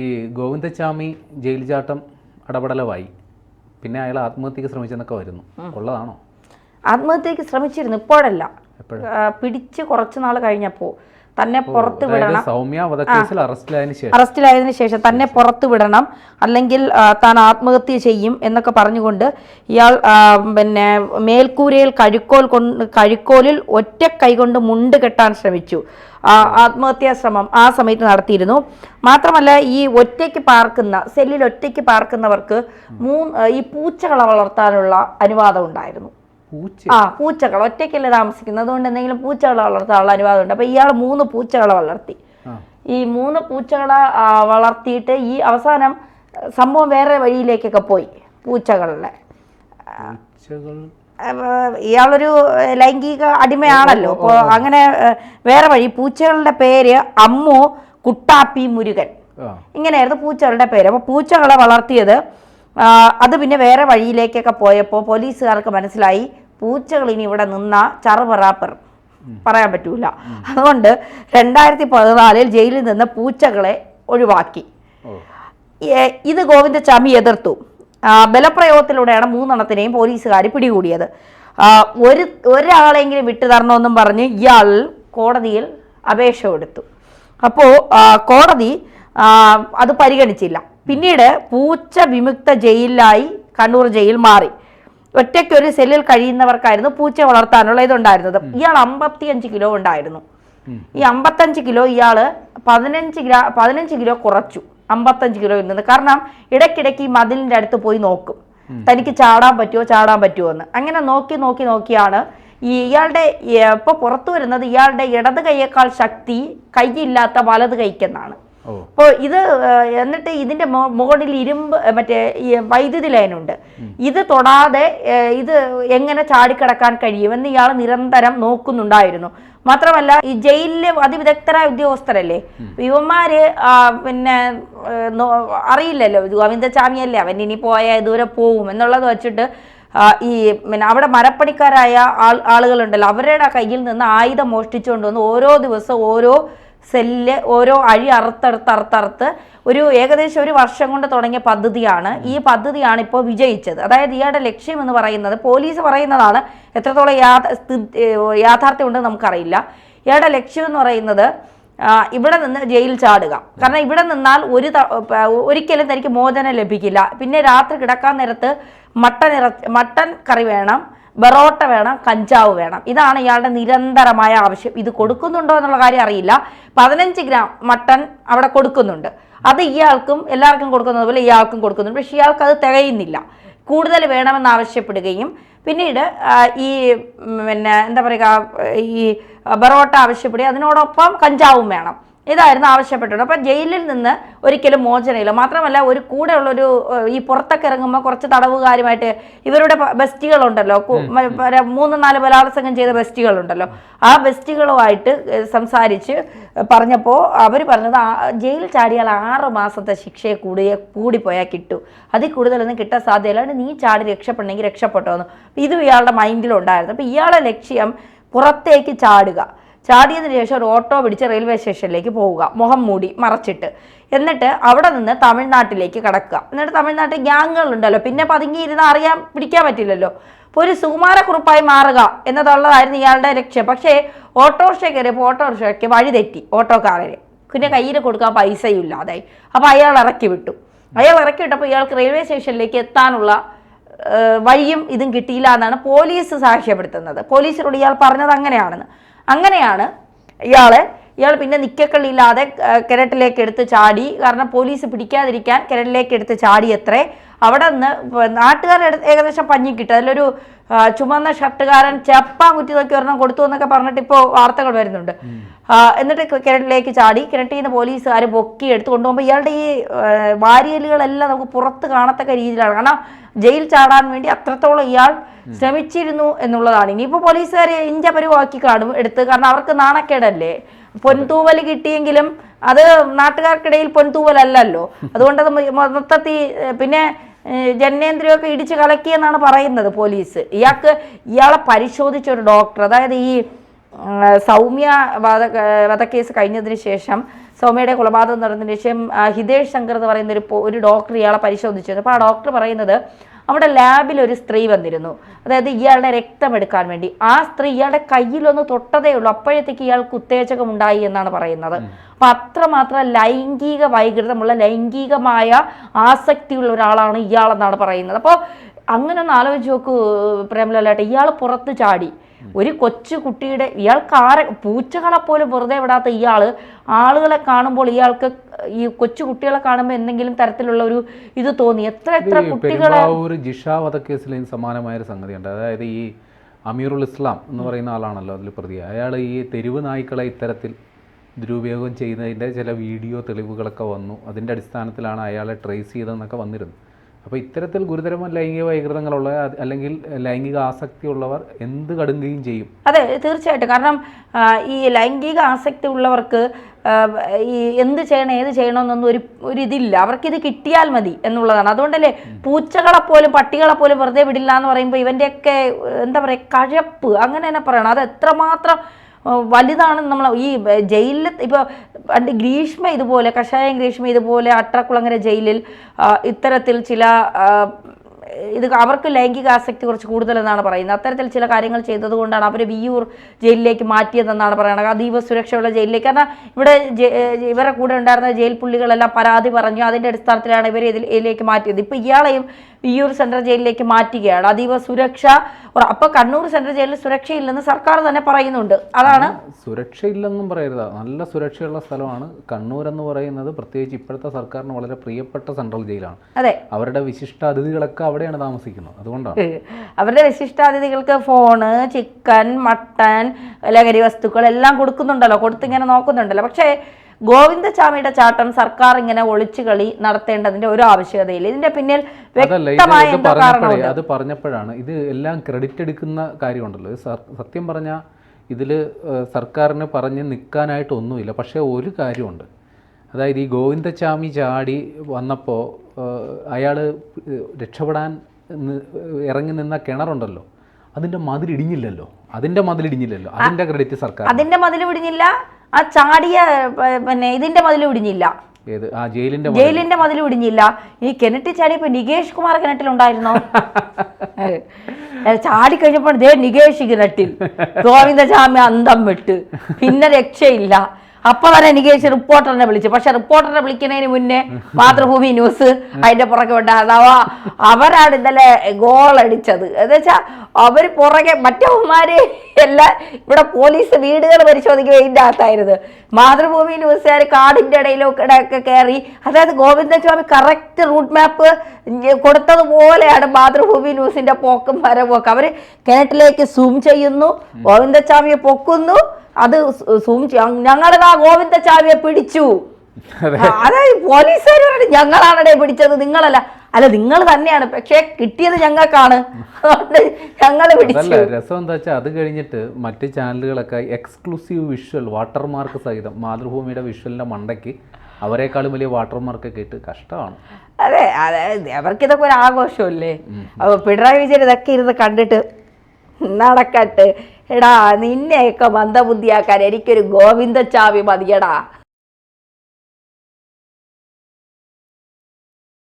ഈ ഗോവിന്ദച്ചാമി ജയിൽ ചാട്ടം അടപടലമായി. പിന്നെ അയാൾ ആത്മഹത്യക്ക് ശ്രമിച്ചെന്നൊക്കെ വരുന്നു. ഉള്ളതാണോ ആത്മഹത്യക്ക് ശ്രമിച്ചിരുന്നു. ഇപ്പോഴല്ല. പിടിച്ച് കുറച്ച് നാൾ കഴിഞ്ഞപ്പോൾ തന്നെ പുറത്ത് വിടണം. സൗമ്യ വധക്കേസിൽ അറസ്റ്റിലായതിനു ശേഷം. തന്നെ പുറത്തു വിടണം. അല്ലെങ്കിൽ താൻ ആത്മഹത്യ ചെയ്യും എന്നൊക്കെ പറഞ്ഞുകൊണ്ട് ഇയാൾ പിന്നെ മേൽക്കൂരയിൽ കഴുക്കോൽ കൊണ്ട് കഴുക്കോലിൽ ഒറ്റ കൈകൊണ്ട് മുണ്ട് കെട്ടാൻ ശ്രമിച്ചു. ആത്മഹത്യാ ശ്രമം ആ സമയത്ത് നടത്തിയിരുന്നു. മാത്രമല്ല ഈ ഒറ്റയ്ക്ക് പാർക്കുന്ന സെല്ലിൽ ഒറ്റയ്ക്ക് പാർക്കുന്നവർക്ക് മൂന്ന് ഈ പൂച്ചകളെ വളർത്താനുള്ള അനുവാദം ഉണ്ടായിരുന്നു. ആ പൂച്ചകൾ. ഒറ്റയ്ക്കല്ലേ താമസിക്കുന്നത്. അതുകൊണ്ട് എന്തെങ്കിലും പൂച്ചകളെ വളർത്താനുള്ള അനുവാദമുണ്ട്. അപ്പോൾ ഇയാൾ മൂന്ന് പൂച്ചകളെ വളർത്തി. ഈ മൂന്ന് പൂച്ചകളെ വളർത്തിയിട്ട് ഈ അവസാനം സംഭവം വേറെ വഴിയിലേക്കൊക്കെ പോയി പൂച്ചകളിലെ ഇയാളൊരു ലൈംഗിക അടിമയാണല്ലോ. അപ്പോൾ അങ്ങനെ വേറെ വഴി. പൂച്ചകളുടെ പേര് അമ്മു കുട്ടാപ്പി മുരുകൻ. ഇങ്ങനെയായിരുന്നു പൂച്ചകളുടെ പേര്. അപ്പോൾ പൂച്ചകളെ വളർത്തിയത് അത് പിന്നെ വേറെ വഴിയിലേക്കൊക്കെ പോയപ്പോൾ പോലീസുകാർക്ക് മനസ്സിലായി പൂച്ചകൾ ഇനി ഇവിടെ നിന്ന ചറുപറാപ്പർ. പറയാൻ പറ്റൂല. അതുകൊണ്ട് രണ്ടായിരത്തി പതിനാലിൽ ജയിലിൽ നിന്ന് പൂച്ചകളെ ഒഴിവാക്കി. ഇത് ഗോവിന്ദസ്വാമി എതിർത്തു. ബലപ്രയോഗത്തിലൂടെയാണ് മൂന്നെണ്ണത്തിനെയും പോലീസുകാർ പിടികൂടിയത്. ഒരു ഒരാളെങ്കിലും വിട്ടു തരണമെന്നും പറഞ്ഞ് ഇയാൾ കോടതിയിൽ അപേക്ഷ കൊടുത്തു. അപ്പോൾ കോടതി അത് പരിഗണിച്ചില്ല. പിന്നീട് പൂച്ച വിമുക്ത ജയിലിലായി കണ്ണൂർ ജയിൽ മാറി. ഒറ്റയ്ക്ക് ഒരു സെല്ലിൽ കഴിയുന്നവർക്കായിരുന്നു പൂച്ച വളർത്താനുള്ള ഇതുണ്ടായിരുന്നത്. ഇയാൾ അമ്പത്തിയഞ്ച് കിലോ ഉണ്ടായിരുന്നു. ഈ അമ്പത്തഞ്ച് കിലോ ഇയാൾ പതിനഞ്ച് ഗ്രാ പതിനഞ്ച് കിലോ കുറച്ചു അമ്പത്തഞ്ച് കിലോ ഇരുന്നത് കാരണം ഇടയ്ക്കിടയ്ക്ക് ഈ മതിലിന്റെ അടുത്ത് പോയി നോക്കും. തനിക്ക് ചാടാൻ പറ്റുമോ ചാടാൻ പറ്റുമോ എന്ന്. അങ്ങനെ നോക്കി നോക്കി നോക്കിയാണ് ഈ ഇയാളുടെ ഇപ്പോൾ പുറത്തു വരുന്നത് ഇയാളുടെ ഇടത് കൈയേക്കാൾ ശക്തി കൈയില്ലാത്ത വലത് കൈക്കെന്നാണ്. അപ്പോൾ ഇത് എന്നിട്ട് ഇതിന്റെ മുകളിൽ ഇരുമ്പ് മറ്റേ വൈദ്യുതി ലൈനുണ്ട് ഇത് തൊടാതെ ഇത് എങ്ങനെ ചാടിക്കടക്കാൻ കഴിയുമെന്ന് ഇയാൾ നിരന്തരം നോക്കുന്നുണ്ടായിരുന്നു. മാത്രമല്ല ഈ ജയിലിലെ അതിവിദഗ്ധരായ ഉദ്യോഗസ്ഥരല്ലേ? ഇവന്മാര് പിന്നെ അറിയില്ലല്ലോ ഗോവിന്ദ അറിയില്ലല്ലോ. ഗോവിന്ദചാമിയല്ലേ അവൻ ഇനി പോയാൽ ദൂരെ പോകും എന്നുള്ളത് വെച്ചിട്ട് ഈ പിന്നെ അവിടെ മരപ്പണിക്കാരായ ആൾ ആളുകളുണ്ടല്ലോ. അവരുടെ കയ്യിൽ നിന്ന് ആയുധം മോഷ്ടിച്ചുകൊണ്ട് വന്ന് ഓരോ ദിവസവും ഓരോ സെല്ല് ഓരോ അഴി അറുത്തറുത്ത് അറുത്തറുത്ത് ഒരു ഏകദേശം ഒരു വർഷം കൊണ്ട് തുടങ്ങിയ പദ്ധതിയാണ്. ഈ പദ്ധതിയാണ് ഇപ്പോൾ വിജയിച്ചത്. അതായത് ഇയാളുടെ ലക്ഷ്യം എന്ന് പറയുന്നത് പോലീസ് പറയുന്നതാണ് എത്രത്തോളം യാഥാർത്ഥ്യം ഉണ്ടെന്ന് നമുക്കറിയില്ല. ഇയാളുടെ ലക്ഷ്യം എന്ന് പറയുന്നത് ഇവിടെ നിന്ന് ജയിൽ ചാടുക. കാരണം ഇവിടെ നിന്നാൽ ഒരു ഒരിക്കലും തനിക്ക് മോചനം ലഭിക്കില്ല. പിന്നെ രാത്രി കിടക്കാൻ നേരത്ത് മട്ടൻ ഇറ മട്ടൻ കറി വേണം. ബറോട്ട വേണം കഞ്ചാവ് വേണം. ഇതാണ് ഇയാളുടെ നിരന്തരമായ ആവശ്യം. ഇത് കൊടുക്കുന്നുണ്ടോ എന്നുള്ള കാര്യം അറിയില്ല. പതിനഞ്ച് ഗ്രാം മട്ടൺ അവിടെ കൊടുക്കുന്നുണ്ട്. അത് ഇയാൾക്കും എല്ലാവർക്കും കൊടുക്കുന്നത് പോലെ ഇയാൾക്കും കൊടുക്കുന്നുണ്ട്. പക്ഷേ ഇയാൾക്ക് അത് തികയുന്നില്ല. കൂടുതൽ വേണമെന്ന് ആവശ്യപ്പെടുകയും പിന്നീട് ഈ പിന്നെ എന്താ പറയുക ഈ ബറോട്ട ആവശ്യപ്പെടുകയും അതിനോടൊപ്പം കഞ്ചാവും വേണം. ഇതായിരുന്നു ആവശ്യപ്പെട്ടത്. അപ്പം ജയിലിൽ നിന്ന് ഒരിക്കലും മോചനയില്ല മാത്രമല്ല ഒരു കൂടെയുള്ളൊരു ഈ പുറത്തൊക്കെ ഇറങ്ങുമ്പോൾ കുറച്ച് തടവുകാരുമായിട്ട് ഇവരുടെ ബെസ്റ്റികളുണ്ടല്ലോ. മൂന്ന് നാല് ബലാത്സംഗം ചെയ്ത ബെസ്റ്റികളുണ്ടല്ലോ. ആ ബെസ്റ്റികളുമായിട്ട് സംസാരിച്ച് പറഞ്ഞപ്പോൾ അവർ പറഞ്ഞത് ആ- ജയിലിൽ ചാടിയാൽ ആറ് മാസത്തെ ശിക്ഷയെ കൂടിയ കൂടിപ്പോയാൽ കിട്ടൂ. അതിൽ കൂടുതലൊന്നും കിട്ടാൻ സാധ്യതയില്ല. അതുകൊണ്ട് നീ ചാടി രക്ഷപ്പെടണമെങ്കിൽ രക്ഷപ്പെട്ടോ എന്ന് ഇതും ഇയാളുടെ മൈൻഡിലുണ്ടായിരുന്നു. അപ്പം ഇയാളുടെ ലക്ഷ്യം പുറത്തേക്ക് ചാടുക. ചാടിയതിന് ശേഷം ഒരു ഓട്ടോ പിടിച്ച് റെയിൽവേ സ്റ്റേഷനിലേക്ക് പോവുക. മുഖം മൂടി മറച്ചിട്ട്. എന്നിട്ട് അവിടെ നിന്ന് തമിഴ്നാട്ടിലേക്ക് കടക്കുക. എന്നിട്ട് തമിഴ്നാട്ടിൽ ഗ്യാങ്ങുകളുണ്ടല്ലോ പിന്നെ പതുങ്ങി പതുങ്ങിയിരുന്ന് അറിയാൻ പിടിക്കാൻ പറ്റില്ലല്ലോ. അപ്പോൾ ഒരു സുകുമാരക്കുറിപ്പായി മാറുക എന്നതുള്ളതായിരുന്നു ഇയാളുടെ ലക്ഷ്യം. പക്ഷേ ഓട്ടോറിക്ഷ കയറിയപ്പോൾ ഓട്ടോറിക്ഷയ്ക്ക് വഴി തെറ്റി ഓട്ടോക്കാരന്. പിന്നെ കയ്യിൽ കൊടുക്കാൻ പൈസയും ഇല്ലാതായി. അപ്പോൾ അയാൾ ഇറക്കി വിട്ടു. അയാൾ ഇറക്കി വിട്ടപ്പോൾ ഇയാൾക്ക് റെയിൽവേ സ്റ്റേഷനിലേക്ക് എത്താനുള്ള വഴിയും ഇതും കിട്ടിയില്ല എന്നാണ് പോലീസ് സാക്ഷ്യപ്പെടുത്തുന്നത്. പോലീസിനോട് ഇയാൾ പറഞ്ഞത് അങ്ങനെയാണെന്ന്. അങ്ങനെയാണ് ഇയാളെ ഇയാൾ പിന്നെ നിക്കക്കള്ളിയില്ലാതെ കിരട്ടിലേക്ക് എടുത്ത് ചാടി കാരണം പോലീസ് പിടിക്കാതിരിക്കാൻ കിരട്ടിലേക്ക് എടുത്ത് ചാടിയത്രേ. അവിടെ നിന്ന് നാട്ടുകാരുടെ ഏകദേശം പഞ്ഞി കിട്ടും. അതിലൊരു ചുമന്ന ഷർട്ടുകാരൻ ചപ്പാൻ കുറ്റി നോക്കി ഒരെണ്ണം കൊടുത്തു എന്നൊക്കെ പറഞ്ഞിട്ട് ഇപ്പോൾ വാർത്തകൾ വരുന്നുണ്ട്. എന്നിട്ട് കിണറ്റിലേക്ക് ചാടി കിണറ്റിൽ നിന്ന് പോലീസുകാർ പൊക്കി എടുത്തു കൊണ്ടുപോകുമ്പോൾ ഇയാളുടെ ഈ വാരിയലുകളെല്ലാം നമുക്ക് പുറത്ത് കാണത്തക്ക രീതിയിലാണ്. കാരണം ജയിൽ ചാടാൻ വേണ്ടി അത്രത്തോളം ഇയാൾ ശ്രമിച്ചിരുന്നു എന്നുള്ളതാണ്. ഇനിയിപ്പോൾ പോലീസുകാർ ഇഞ്ച പരിവാക്കി കാണും എടുത്ത്. കാരണം അവർക്ക് നാണക്കേടല്ലേ? പൊൻതൂവൽ കിട്ടിയെങ്കിലും അത് നാട്ടുകാർക്കിടയിൽ പൊൻതൂവലല്ലല്ലോ. അതുകൊണ്ട് അത് മൊത്തത്തിൽ പിന്നെ ജനനേന്ദ്രിയമൊക്കെ ഇടിച്ച് കലക്കിയെന്നാണ് പറയുന്നത് പോലീസ്. ഇയാൾക്ക് ഇയാളെ പരിശോധിച്ച ഒരു ഡോക്ടർ അതായത് ഈ സൗമ്യ വധ വധക്കേസ് കഴിഞ്ഞതിന് ശേഷം സൗമ്യയുടെ കൊലപാതകം നടന്നതിന് ശേഷം ഹിതേഷ് ശങ്കർ എന്ന് പറയുന്ന ഒരു ഒരു ഡോക്ടർ ഇയാളെ പരിശോധിച്ചത് അപ്പോൾ ആ ഡോക്ടർ പറയുന്നത് അവിടെ ലാബിൽ ഒരു സ്ത്രീ വന്നിരുന്നു. അതായത് ഇയാളുടെ രക്തം എടുക്കാൻ വേണ്ടി. ആ സ്ത്രീ ഇയാളുടെ കയ്യിലൊന്ന് തൊട്ടതേ ഉള്ളൂ. അപ്പോഴത്തേക്ക് ഇയാൾക്ക് ഉത്തേജകം ഉണ്ടായി എന്നാണ് പറയുന്നത്. അപ്പൊ അത്രമാത്രം ലൈംഗിക വൈകൃതമുള്ള ലൈംഗികമായ ആസക്തിയുള്ള ഒരാളാണ് ഇയാളെന്നാണ് പറയുന്നത്. അപ്പോൾ അങ്ങനെ ഒന്ന് ആലോചിച്ച് നോക്കൂ പ്രേമലാലേട്ട. ഇയാൾ പുറത്ത് ചാടി. ഒരു കൊച്ചു കുട്ടിയുടെ ഇയാൾക്ക് ആരെ പൂച്ചകളെ പോലും വെറുതെ വിടാത്ത ഇയാൾ ആളുകളെ കാണുമ്പോൾ ഇയാൾക്ക് ഈ കൊച്ചു കുട്ടികളെ കാണുമ്പോൾ എന്തെങ്കിലും തരത്തിലുള്ള ഒരു ഇത് തോന്നി. എത്ര എത്ര കുട്ടികളെ ഒരു ജിഷ വധക്കേസിൽ സമാനമായ ഒരു സംഗതിയുണ്ട്. അതായത് ഈ അമീറുൽ ഇസ്ലാം എന്ന് പറയുന്ന ആളാണല്ലോ അതിൽ പ്രതി അയാൾ ഈ തെരുവ് നായ്ക്കളെ ഇത്തരത്തിൽ ദുരുപയോഗം ചെയ്യുന്നതിന്റെ ചില വീഡിയോ തെളിവുകളൊക്കെ വന്നു. അതിന്റെ അടിസ്ഥാനത്തിലാണ് അയാളെ ട്രേസ് ചെയ്തതെന്നൊക്കെ വന്നിരുന്നു അപ്പോൾ ഇത്തരത്തിൽ ഗുരുതരമായ ലൈംഗിക വൈകൃതങ്ങളുള്ള അല്ലെങ്കിൽ ലൈംഗിക ആസക്തി ഉള്ളവർ എന്ത് കടുങ്ങുകയും ചെയ്യും? അതെ തീർച്ചയായിട്ടും. കാരണം ഈ ലൈംഗിക ആസക്തി ഉള്ളവർക്ക് ഈ എന്ത് ചെയ്യണം ഏത് ചെയ്യണമെന്നൊന്നും ഒരു ഒരു ഇതില്ല. അവർക്ക് ഇത് കിട്ടിയാൽ മതി എന്നുള്ളതാണ്. അതുകൊണ്ടല്ലേ പൂച്ചകളെപ്പോലും പട്ടികളെപ്പോലും പട്ടികളെ പോലും വെറുതെ വിടില്ല എന്ന് പറയുമ്പോൾ ഇവന്റെയൊക്കെ എന്താ പറയുക കഴപ്പ്. അങ്ങനെ തന്നെ പറയണം. അത് എത്രമാത്രം ആ, വലുതാണ് നമ്മൾ ഈ ജയിലിൽ ഇപ്പോൾ പണ്ട് ഗ്രീഷ്മ ഇതുപോലെ കഷായം ഗ്രീഷ്മ ഇതുപോലെ അട്ടക്കുളങ്ങര ജയിലിൽ ഇത്തരത്തിൽ ചില ഇത് അവർക്ക് ലൈംഗിക ആസക്തി കുറച്ച് കൂടുതലെന്നാണ് പറയുന്നത്. അത്തരത്തിൽ ചില കാര്യങ്ങൾ ചെയ്തതുകൊണ്ടാണ് അവരെ വിയൂർ ജയിലിലേക്ക് മാറ്റിയതെന്നാണ് പറയുന്നത്. അതീവ സുരക്ഷയുള്ള ജയിലിലേക്ക്. കാരണം ഇവിടെ ഇവരുടെ കൂടെ ഉണ്ടായിരുന്ന ജയിൽ പുള്ളികളെല്ലാം പരാതി പറഞ്ഞു. അതിന്റെ അടിസ്ഥാനത്തിലാണ് ഇവരെ ഇതിലേക്ക് മാറ്റിയത്. ഇപ്പോൾ ഇയാളെയും വിയൂർ സെൻട്രൽ ജയിലിലേക്ക് മാറ്റുകയാണ്. അതീവ സുരക്ഷ അപ്പൊ കണ്ണൂർ സെൻട്രൽ ജയിലിൽ സുരക്ഷയില്ലെന്ന് സർക്കാർ തന്നെ പറയുന്നുണ്ട്. അതാണ് സുരക്ഷയില്ലെന്നും പറയരുത്. നല്ല സുരക്ഷയുള്ള സ്ഥലമാണ്. കണ്ണൂർ എന്ന് പറയുന്നത് പ്രത്യേകിച്ച് ഇപ്പോഴത്തെ സർക്കാരിന് വളരെ പ്രിയപ്പെട്ട സെൻട്രൽ ജയിലാണ്. അതെ. അവരുടെ വിശിഷ്ട അതിഥികളൊക്കെ അവിടെയാണ് താമസിക്കുന്നത്. അതുകൊണ്ടാണ്. അവരുടെ അവരുടെ വിശിഷ്ടാതിഥികൾക്ക് ഫോണ് ചിക്കൻ മട്ടൻ ലഹരി വസ്തുക്കൾ എല്ലാം കൊടുക്കുന്നുണ്ടല്ലോ. കൊടുത്തിങ്ങനെ നോക്കുന്നുണ്ടല്ലോ. പക്ഷേ ഗോവിന്ദചാമിയുടെ ചാട്ടം സർക്കാർ ഇങ്ങനെ ഒളിച്ചു കളി നടത്തേണ്ടതിന്റെ ഒരു ആവശ്യകതയില്ല. ഇതിന്റെ പിന്നിൽ വ്യക്തമായ എന്തോ കാരണമുണ്ട്? അത് പറഞ്ഞപ്പോഴാണ്. ഇത് എല്ലാം ക്രെഡിറ്റ് എടുക്കുന്ന കാര്യമുണ്ടല്ലോ. സത്യം പറഞ്ഞാൽ ഇതിൽ സർക്കാരിന് പറഞ്ഞ് നിൽക്കാനായിട്ട് ഒന്നുമില്ല. പക്ഷേ ഒരു കാര്യമുണ്ട്. അതായത് ഈ ഗോവിന്ദസ്വാമി ചാടി വന്നപ്പോൾ അയാൾ രക്ഷപ്പെടാൻ ഇറങ്ങി നിന്ന കിണറുണ്ടല്ലോ. അതിന്റെ അതിന്റെ മതിൽ ഇടിഞ്ഞില്ലല്ലോ. അതിന്റെ ക്രെഡിറ്റ് സർക്കാർ അതിന്റെ മതിൽ ഇടിഞ്ഞില്ല. ആ ചാടിയ പിന്നെ ഇതിന്റെ മതിൽ ഇടിഞ്ഞില്ല. ഏത്? ആ ജയിലിന്റെ ജയിലിന്റെ മതിൽ ഇടിഞ്ഞില്ല. ഈ കിണറ്റി ചാടിയപ്പോ നികേഷ് കുമാർ കിണറ്റിലുണ്ടായിരുന്നോ ചാടി കഴിഞ്ഞപ്പോൾ ദേ നികേഷ് കിണറ്റിൽ. ഗോവിന്ദചാമി അന്തം വിട്ട്. പിന്നെ രക്ഷയില്ല. അപ്പൊ തന്നെ നികേഷ് റിപ്പോർട്ടറിനെ വിളിച്ചു. പക്ഷെ റിപ്പോർട്ടറിനെ വിളിക്കുന്നതിന് മുന്നേ മാതൃഭൂമി ന്യൂസ് അതിന്റെ പുറകെ ഉണ്ടായിരുന്നു. അവ അവരാണ് ഇന്നലെ ഗോൾ അടിച്ചത്. എന്ന് വെച്ചാ അവർ പുറകെ മറ്റവന്മാര് എല്ലാം ഇവിടെ പോലീസ് വീടുകൾ പരിശോധിക്കുക ഇതിന്റെ അകത്തായിരുന്നു. മാതൃഭൂമി ന്യൂസുകാർ കാടിന്റെ ഇടയിലൊക്കെ ഒക്കെ കയറി അതായത് ഗോവിന്ദസ്വാമി കറക്റ്റ് റൂട്ട് മാപ്പ് കൊടുത്തതുപോലെയാണ് മാതൃഭൂമി ന്യൂസിന്റെ പോക്കും വരവും ഒക്കെ അവർ കിണറ്റിലേക്ക് സൂം ചെയ്യുന്നു ഗോവിന്ദസ്വാമിയെ പൊക്കുന്നു അത് സൂം ഞങ്ങളുടെ ആ ചാവിയെ പിടിച്ചു. അതെ. പറഞ്ഞു ഞങ്ങളാണടെ പിടിച്ചത് നിങ്ങളല്ല. അല്ല നിങ്ങൾ തന്നെയാണ് പക്ഷേ കിട്ടിയത് ഞങ്ങൾക്കാണ്. അതുകൊണ്ട് ഞങ്ങൾ പിടിച്ചു. രസം എന്താ വെച്ചാൽ അത് കഴിഞ്ഞിട്ട് മറ്റ് ചാനലുകളൊക്കെ എക്സ്ക്ലൂസീവ് വിഷ്വൽ വാട്ടർമാർക്ക് സഹിതം മാതൃഭൂമിയുടെ വിഷ്വലിന്റെ മണ്ടയ്ക്ക് അവരെക്കാളും വലിയ വാട്ടർമാർക്ക് കേട്ട് കഷ്ടമാണ്. അതെ അതെ അവർക്കിതൊക്കെ ഒരു ആഘോഷമല്ലേ? അപ്പൊ പിണറായി വിജയൻ ഇതൊക്കെ ഇരുന്ന് കണ്ടിട്ട് നടക്കട്ട്. എടാ നിന്നെയൊക്കെ മന്ദബുദ്ധിയാക്കാൻ എനിക്കൊരു ഗോവിന്ദച്ചാവി മതിയടാ.